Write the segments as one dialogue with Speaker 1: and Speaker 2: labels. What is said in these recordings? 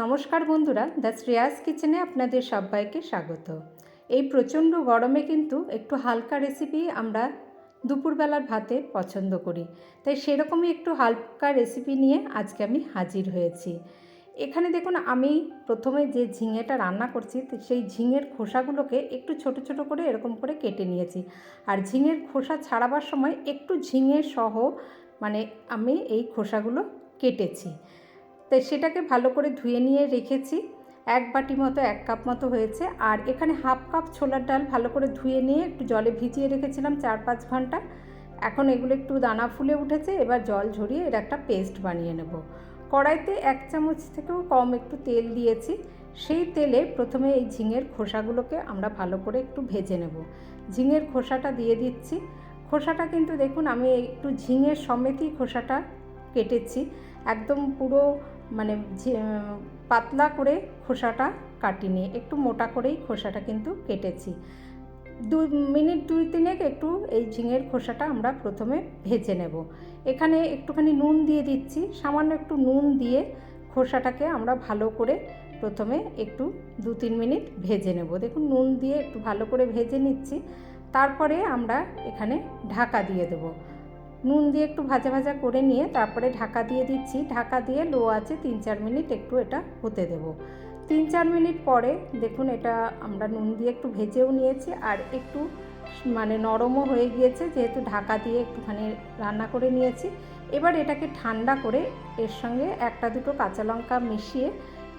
Speaker 1: নমস্কার বন্ধুরা, দ্য শ্রেয়াস কিচেনে আপনাদের সবাইকে স্বাগত। এই প্রচণ্ড গরমে কিন্তু একটু হালকা রেসিপি আমরা দুপুরবেলার ভাতে পছন্দ করি। তাই সেরকমই একটু হালকা রেসিপি নিয়ে আজকে আমি হাজির হয়েছি। এখানে দেখুন, আমি প্রথমে যে ঝিঙেটা রান্না করছি সেই ঝিঙের খোসাগুলোকে একটু ছোট ছোট করে এরকম করে কেটে নিয়েছি। আর ঝিঙের খোসা ছাড়াবার সময় একটু ঝিঙে সহ মানে আমি এই খোসাগুলো কেটেছি। তাই সেটাকে ভালো করে ধুয়ে নিয়ে রেখেছি। এক বাটি মতো, এক কাপ মতো হয়েছে। আর এখানে হাফ কাপ ছোলার ডাল ভালো করে ধুয়ে নিয়ে একটু জলে ভিজিয়ে রেখেছিলাম চার পাঁচ ঘণ্টা। এখন এগুলো একটু দানা ফুলে উঠেছে, এবার জল ঝরিয়ে এর একটা পেস্ট বানিয়ে নেব। কড়াইতে এক চামচ থেকেও কম একটু তেল দিয়েছি। সেই তেলে প্রথমে এই ঝিঙের খোসাগুলোকে আমরা ভালো করে একটু ভেজে নেব। ঝিঙের খোসাটা দিয়ে দিচ্ছি। খোসাটা কিন্তু দেখুন, আমি একটু ঝিঙের সমেতই খোসাটা কেটেছি। একদম পুরো মানে পাতলা করে খোসাটা কাটিনি, একটু মোটা করেই খোসাটা কিন্তু কেটেছি। দু মিনিট, দুই তিনেক একটু এই ঝিঙের খোসাটা আমরা প্রথমে ভেজে নেব। এখানে একটুখানি নুন দিয়ে দিচ্ছি, সামান্য একটু নুন দিয়ে খোসাটাকে আমরা ভালো করে প্রথমে একটু দু তিন মিনিট ভেজে নেব। দেখুন, নুন দিয়ে একটু ভালো করে ভেজে নিচ্ছি। তারপরে আমরা এখানে ঢাকা দিয়ে দেবো। নুন দিয়ে একটু ভাজা ভাজা করে নিয়ে তারপরে ঢাকা দিয়ে দিচ্ছি। ঢাকা দিয়ে লো আছে তিন চার মিনিট একটু এটা হতে দেব। তিন চার মিনিট পরে দেখুন এটা আমরা নুন দিয়ে একটু ভেজেও নিয়েছি আর একটু মানে নরমও হয়ে গিয়েছে যেহেতু ঢাকা দিয়ে একটুখানি রান্না করে নিয়েছি। এবার এটাকে ঠান্ডা করে এর সঙ্গে একটা দুটো কাঁচা লঙ্কা মিশিয়ে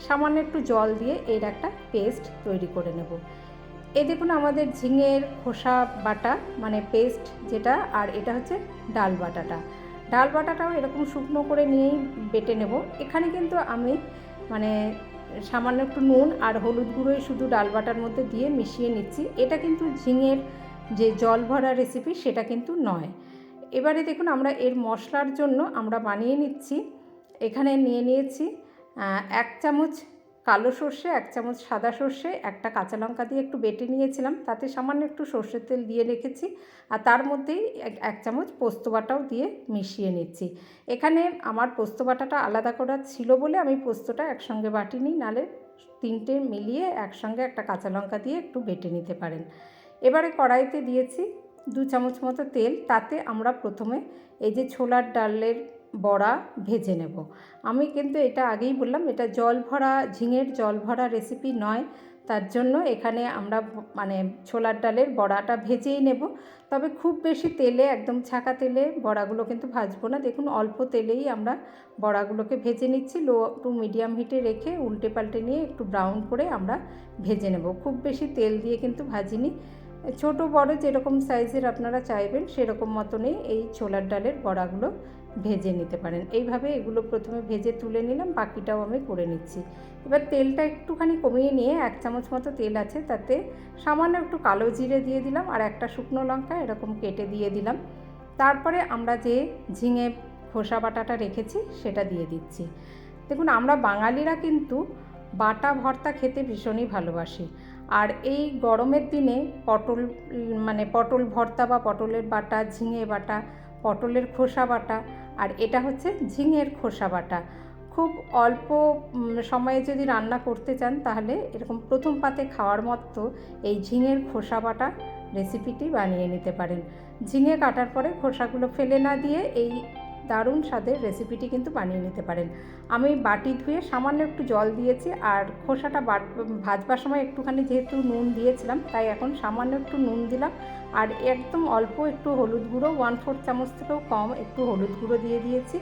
Speaker 1: সামান্য একটু জল দিয়ে এর একটা পেস্ট তৈরি করে নেব। এ দেখুন আমাদের ঝিঙের খোসা বাটা মানে পেস্ট যেটা আর এটা হচ্ছে ডাল বাটাটা। ডাল বাটাটাও এরকম শুকনো করে নিয়েই বেটে নেব। এখানে কিন্তু আমি মানে সামান্য একটু নুন আর হলুদ গুঁড়োই শুধু ডাল বাটার মধ্যে দিয়ে মিশিয়ে নিচ্ছি। এটা কিন্তু ঝিঙের যে জল ভরা রেসিপি সেটা কিন্তু নয়। এবারে দেখুন আমরা এর মশলার জন্য আমরা বানিয়ে নিচ্ছি। এখানে নিয়ে নিয়েছি এক চামচ কালো সর্ষে, এক চামচ সাদা সর্ষে, একটা কাঁচা লঙ্কা দিয়ে একটু বেটে নিয়েছিলাম। তাতে সামান্য একটু সর্ষের তেল দিয়ে রেখেছি আর তার মধ্যেই এক চামচ পোস্ত বাটাও দিয়ে মিশিয়ে নিচ্ছি। এখানে আমার পোস্ত বাটাটা আলাদা করা ছিল বলে আমি পোস্তটা একসঙ্গে বাটিনি, নালে তিনটে মিলিয়ে একসঙ্গে একটা কাঁচা লঙ্কা দিয়ে একটু বেটে নিতে পারেন। এবারে কড়াইতে দিয়েছি দু চামচ মতো তেল, তাতে আমরা প্রথমে এই যে ছোলার ডালের বড়া ভেজে নেব। আমি কিন্তু এটা আগেই বললাম, এটা জল ভরা, ঝিঙের জল ভরা রেসিপি নয়। তার জন্য এখানে আমরা মানে ছোলার ডালের বড়াটা ভেজেই নেব। তবে খুব বেশি তেলে, একদম ছাকা তেলে বড়াগুলো কিন্তু ভাজবো না। দেখুন, অল্প তেলেই আমরা বড়াগুলোকে ভেজে নিচ্ছি। লো টু মিডিয়াম হিটে রেখে উল্টে পাল্টে নিয়ে একটু ব্রাউন করে আমরা ভেজে নেব। খুব বেশি তেল দিয়ে কিন্তু ভাজিনি। ছোট বড় যেরকম সাইজের আপনারা চাইবেন, সেরকম মতনই এই ছোলার ডালের বড়াগুলো ভেজে নিতে পারেন। এইভাবে এগুলো প্রথমে ভেজে তুলে নিলাম, বাকিটাও আমি করে নিচ্ছি। এবার তেলটা একটুখানি কমিয়ে নিয়ে এক চামচ মতো তেল আছে, তাতে সামান্য একটু কালো জিরে দিয়ে দিলাম আর একটা শুকনো লঙ্কা এরকম কেটে দিয়ে দিলাম। তারপরে আমরা যে ঝিঙে খোসা বাটাটা রেখেছি সেটা দিয়ে দিচ্ছি। দেখুন, আমরা বাঙালিরা কিন্তু বাটা ভর্তা খেতে ভীষণই ভালোবাসি। আর এই গরমের দিনে পটল মানে পটল ভর্তা বা পটলের বাটা, ঝিঙে বাটা, পটলের খোসা বাটা আর এটা হচ্ছে ঝিঙের খোসা বাটা। খুব অল্প সময়ে যদি রান্না করতে চান, তাহলে এরকম প্রথম পাতে খাওয়ার মতো এই ঝিঙের খোসা বাটা রেসিপিটি বানিয়ে নিতে পারেন। ঝিঙে কাটার পরে খোসাগুলো ফেলে না দিয়ে এই দারুণ স্বাদের রেসিপিটি কিন্তু বানিয়ে নিতে পারেন। আমি বাটি ধুয়ে সামান্য একটু জল দিয়েছি আর খোসাটা বাট ভাজবার সময় একটুখানি যেহেতু নুন দিয়েছিলাম, তাই এখন সামান্য একটু নুন দিলাম। আর একদম অল্প একটু হলুদ গুঁড়ো ওয়ান ফোর চামচ থেকেও কম একটু হলুদ গুঁড়ো দিয়ে দিয়েছি।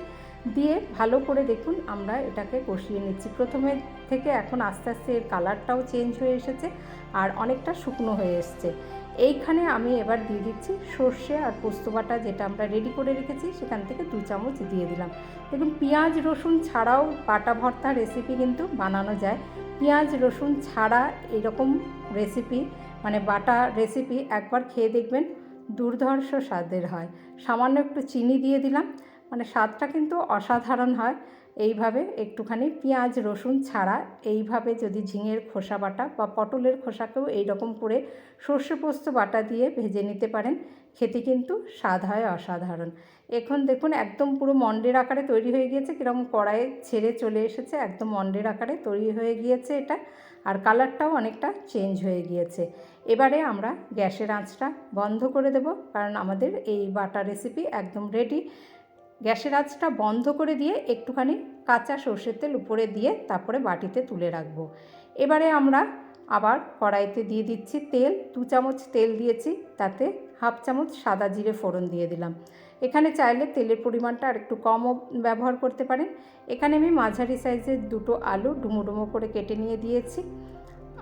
Speaker 1: দিয়ে ভালো করে দেখুন আমরা এটাকে কষিয়ে নিচ্ছি। প্রথমে থেকে এখন আস্তে আস্তে এর কালারটাও চেঞ্জ হয়ে এসেছে আর অনেকটা শুকনো হয়ে এসছে। এইখানে আমি এবার দিয়ে দিচ্ছি সর্ষে আর পোস্ত বাটা যেটা আমরা রেডি করে রেখেছি, সেখান থেকে দু চামচ দিয়ে দিলাম। দেখুন, পেঁয়াজ, রসুন ছাড়াও বাটা ভর্তা রেসিপি কিন্তু বানানো যায়। পেঁয়াজ, রসুন ছাড়া এরকম রেসিপি মানে বাটা রেসিপি একবার খেয়ে দেখবেন, দুর্ধর্ষ স্বাদের হয়। সামান্য একটু চিনি দিয়ে দিলাম মানে স্বাদটা কিন্তু অসাধারণ হয়। এইভাবে একটুখানি পেঁয়াজ, রসুন ছাড়া এইভাবে যদি ঝিঙের খোসা বাটা বা পটলের খোসাকেও এই রকম করে সর্ষে পোস্ত বাটা দিয়ে ভেজে নিতে পারেন, খেতে কিন্তু স্বাদ হয় অসাধারণ। এখন দেখুন একদম পুরো মন্ডের আকারে তৈরি হয়ে গিয়েছে, কীরকম কড়াইয়ে ছেড়ে চলে এসেছে, একদম মন্ডের আকারে তৈরি হয়ে গিয়েছে এটা, আর কালারটাও অনেকটা চেঞ্জ হয়ে গিয়েছে। এবারে আমরা গ্যাসের আঁচটা বন্ধ করে দেব, কারণ আমাদের এই বাটা রেসিপি একদম রেডি গ্যাসের আঁচটা বন্ধ করে দিয়ে একটুখানি কাঁচা সর্ষের তেল উপরে দিয়ে তারপরে বাটিতে তুলে রাখব। এবারে আমরা আবার কড়াইতে দিয়ে দিচ্ছি তেল, দু চামচ তেল দিয়েছি, তাতে হাফ চামচ সাদা জিরে ফোড়ন দিয়ে দিলাম। এখানে চাইলে তেলের পরিমাণটা আর একটু কমও ব্যবহার করতে পারেন। এখানে আমি মাঝারি সাইজের দুটো আলু ডুমো ডুমো করে কেটে নিয়ে দিয়েছি।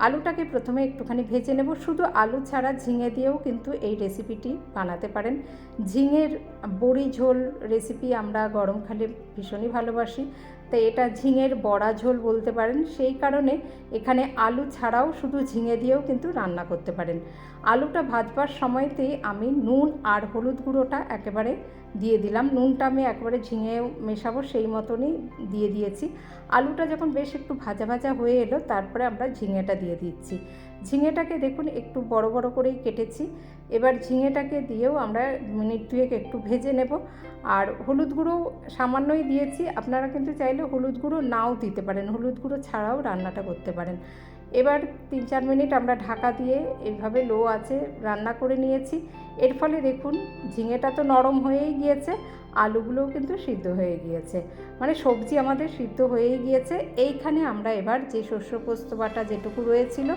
Speaker 1: আলুটাকে প্রথমে একটুখানি ভেজে নেব। শুধু আলু ছাড়া ঝিঙে দিয়েও কিন্তু এই রেসিপিটি বানাতে পারেন। ঝিঙের বড়ি ঝোল রেসিপি আমরা গরমকালে ভীষণই ভালোবাসি। তাই এটা ঝিঙের বড়া ঝোল বলতে পারেন। সেই কারণে এখানে আলু ছাড়াও শুধু ঝিঙে দিয়েও কিন্তু রান্না করতে পারেন। আলুটা ভাজবার সময়তেই আমি নুন আর হলুদ গুঁড়োটা একেবারে দিয়ে দিলাম। নুনটা আমি একবারে ঝিঙে মেশাবো সেই মতনই দিয়ে দিয়েছি। আলুটা যখন বেশ একটু ভাজা ভাজা হয়ে এলো, তারপরে আমরা ঝিঙেটা দিয়ে দিচ্ছি। ঝিঙেটাকে দেখুন একটু বড় বড় করেই কেটেছি। এবার ঝিঙেটাকে দিয়েও আমরা মিনিট দুয়েক একটু ভেজে নেব। আর হলুদ গুঁড়ো সামান্যই দিয়েছি। আপনারা কিন্তু চাইলে হলুদ গুঁড়ো নাও দিতে পারেন। হলুদ গুঁড়ো ছাড়াও রান্নাটা করতে পারেন। এবার তিন চার মিনিট আমরা ঢাকা দিয়ে এইভাবে লো আছে রান্না করে নিয়েছি। এর ফলে দেখুন, ঝিঙেটা তো নরম হয়েই গিয়েছে, আলুগুলোও কিন্তু সিদ্ধ হয়ে গিয়েছে। মানে সবজি আমাদের সিদ্ধ হয়েই গিয়েছে। এইখানে আমরা এবার যে শস্য পোস্ত বাটা যেটুকু রয়েছিল,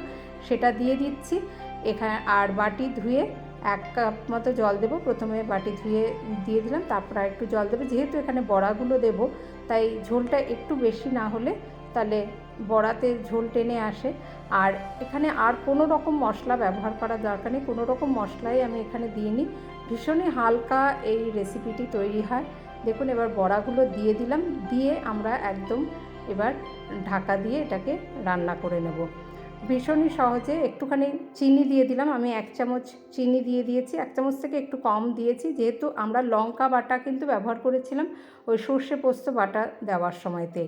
Speaker 1: সেটা দিয়ে দিচ্ছি। এখানে আর বাটি ধুয়ে এক কাপ মতো জল দেবো। প্রথমে বাটি ধুয়ে দিয়ে দিলাম, তারপর একটু জল দেবো। যেহেতু এখানে বড়াগুলো দেব, তাই ঝোলটা একটু বেশি না হলে তাহলে বড়াতে ঝোল টেনে আসে। আর এখানে আর কোনো রকম মশলা ব্যবহার করার দরকার নেই। কোনো রকম মশলাই আমি এখানে দিইনি। ভীষণই হালকা এই রেসিপিটি তৈরি হয়। দেখুন, এবার বড়াগুলো দিয়ে দিলাম। দিয়ে আমরা একদম এবার ঢাকা দিয়ে এটাকে রান্না করে নেব। ভীষণই সহজে একটুখানি চিনি দিয়ে দিলাম। আমি এক চামচ চিনি দিয়ে দিয়েছি। এক চামচ থেকে একটু কম দিয়েছি। যেহেতু আমরা লঙ্কা বাটা কিন্তু ব্যবহার করেছিলাম ওই সর্ষে পোস্ত বাটা দেওয়ার সময়তে।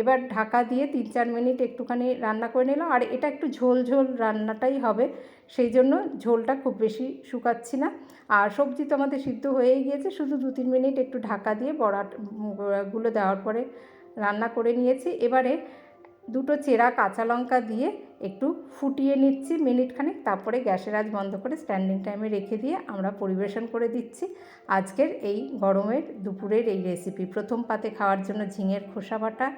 Speaker 1: এবার ঢাকা দিয়ে তিন চার মিনিট একটুখানি রান্না করে নিলাম। আর এটা একটু ঝোল ঝোল রান্নাটাই হবে। সেই জন্য ঝোলটা খুব বেশি শুকাচ্ছি না। আর সবজি তো আমাদের সিদ্ধ হয়েই গিয়েছে। শুধু দু তিন মিনিট একটু ঢাকা দিয়ে বড়াগুলো দেওয়ার পরে রান্না করে নিয়েছি। এবারে দুটো চেরা কাঁচা লঙ্কা দিয়ে একটু ফুটিয়ে নিচ্ছি মিনিটখানেক তারপরে গ্যাসের আজ বন্ধ করে স্ট্যান্ডিং টাইমে রেখে দিয়ে আমরা পরিবেশন করে দিচ্ছি। আজকের এই গরমের দুপুরের এই রেসিপি প্রথম পাতে খাওয়ার জন্য ঝিঙের খোসা বাটা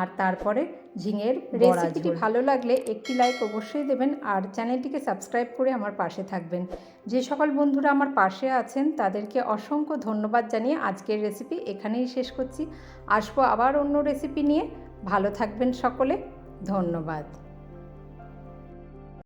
Speaker 1: আর তারপরে ঝিঙের রেসিপিটি ভালো লাগলে একটি লাইক অবশ্যই দেবেন আর চ্যানেলটিকে সাবস্ক্রাইব করে আমার পাশে থাকবেন। যে সকল বন্ধুরা আমার পাশে আছেন তাদেরকে অসংখ্য ধন্যবাদ জানিয়ে আজকের রেসিপি এখানেই শেষ করছি। আসব আবার অন্য রেসিপি নিয়ে। ভালো থাকবেন সকলে। ধন্যবাদ।